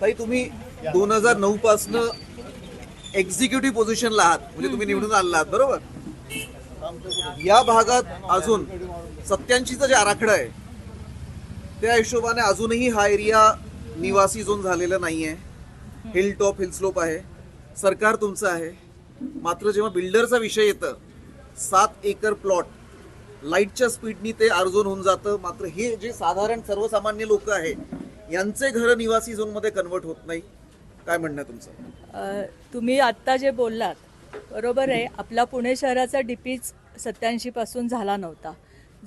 ताई तुम्ही दोन हजार नऊ पासन एक्झिक्युटिव्ह पोझिशनला आहात. म्हणजे तुम्ही निवडून आला आहात बरोबर? या भागात अजून सत्याऐंशीचा जे आराखडा आहे त्या हिशोबाने अजूनही हा एरिया निवासी झोन झालेला नाहीये. हिल टॉप हिल स्लोप आहे. सरकार तुमचं आहे. मात्र जेव्हा बिल्डरचा विषय येतं सात एकर प्लॉट लाईटच्या स्पीडनी ते अर्जून होऊन जातं. मात्र हे जे साधारण सर्वसामान्य लोक आहे यांचे घर निवासी झोनमध्ये कन्वर्ट होत नाही. काय म्हणणं आहे तुमचं? तुम्ही आत्ता जे बोललात बरोबर आहे. आपला पुणे शहराचा डीपीच सत्याऐंशी पासून झाला नव्हता.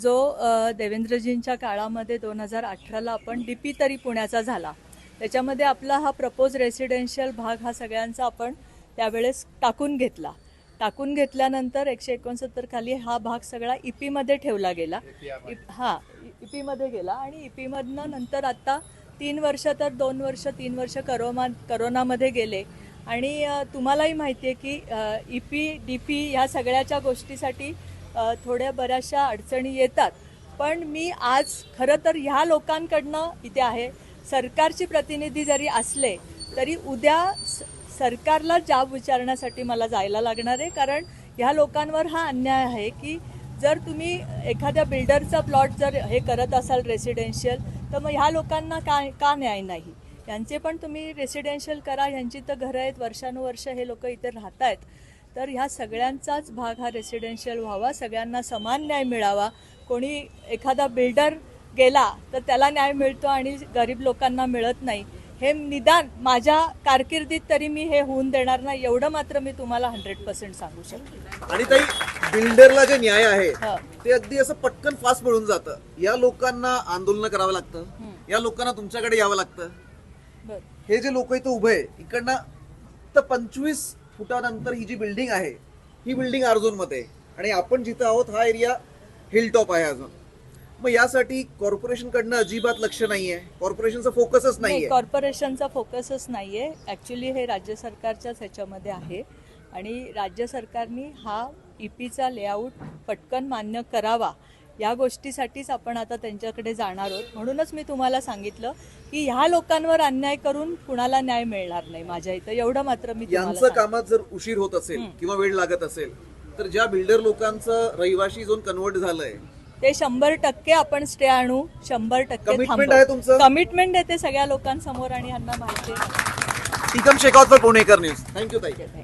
जो देवेंद्रजींच्या काळामध्ये दोन हजार अठराला आपण डीपी तरी पुण्याचा झाला. त्याच्यामध्ये आपला हा प्रपोज रेसिडेन्शियल भाग हा सगळ्यांचा आपण त्यावेळेस टाकून घेतला. टाकून घेतल्यानंतर एकशे एकोणसत्तर खाली हा भाग सगळा इपीमध्ये ठेवला गेला. इप- हा इपीमध्ये गेला आणि इपीमधनं नंतर आता तीन वर्ष तर दोन वर्ष तीन वर्ष करोमा करोनामध्ये गेले. आणि तुम्हालाही माहिती आहे की ई पी डी पी ह्या सगळ्याच्या गोष्टीसाठी थोड्या बऱ्याचशा अडचणी येतात. पण मी आज खरं तर ह्या लोकांकडनं इथे आहे. सरकारची प्रतिनिधी जरी असले तरी उद्या स- सरकारला जाब विचारण्यासाठी मला जायला लागणार आहे. कारण ह्या लोकांवर हा अन्याय आहे की जर तुम्ही एखाद्या बिल्डरचा प्लॉट जर हे करत असाल रेसिडेन्शियल तर मग ह्या लोकांना का का न्याय नाही? यांचे पण तुम्ही रेसिडेन्शियल करा ह्यांची तर घरं आहेत वर्षानुवर्ष हे लोक इथे राहत आहेत तर ह्या सगळ्यांचाच भाग हा रेसिडेन्शियल व्हावा सगळ्यांना समान न्याय मिळावा. कोणी एखादा बिल्डर गेला तर त्याला न्याय मिळतो आणि गरीब लोकांना मिळत नाही. हे निदान माझ्या कारकिर्दीत तरी मी हे होऊन देणार नाही एवढं मात्र मी तुम्हाला हंड्रेड पर्सेंट सांगू शकते. आणि ताई बिल्डरला जे न्याय आहे. ते अगदी असं पटकन फास्ट मिळून जातं. या लोकांना आंदोलन करावं लागतं. या लोकांना तुमच्याकडे यावं लागतं. हे जे लोक इथं उभे आहे इकडनं तर पंचवीस फुटानंतर ही जी बिल्डिंग आहे ही बिल्डिंग आर्झोनमध्ये आहे. आणि आपण जिथं आहोत हा एरिया हिल टॉप आहे अजून. मग यासाठी कॉर्पोरेशन कडनं अजिबात लक्ष नाहीये. कॉर्पोरेशनचा फोकसच नाही नाहीये. कॉर्पोरेशनचा फोकसच नाहीये. ऍक्च्युली हे राज्य सरकारच्याच ह्याच्यामध्ये आहे. आणि राज्य सरकारने हा ईपीचा लेआउट पटकन मान्य करावा. या गोष्टीसाठीच आपण आता त्यांच्याकडे जाणार आहोत. म्हणूनच मी तुम्हाला सांगितलं की ह्या लोकांवर अन्याय करून कुणाला न्याय मिळणार नाही माझ्या इथं. एवढं मात्र मी तुम्हाला यांचं. कामात जर उशीर होत असेल किंवा वेळ लागत असेल तर ज्या बिल्डर लोकांचं रहिवाशी झोन कन्वर्ट झालंय ते शंभर टक्के आपण स्टे आणू शंभर टक्के Commitment आहे तुमचं? कमिटमेंट आहे ते सगळ्या लोकांसमोर आणि यांना माहिती आहे Tikam Shekhawat Punekar news thank you ताई you.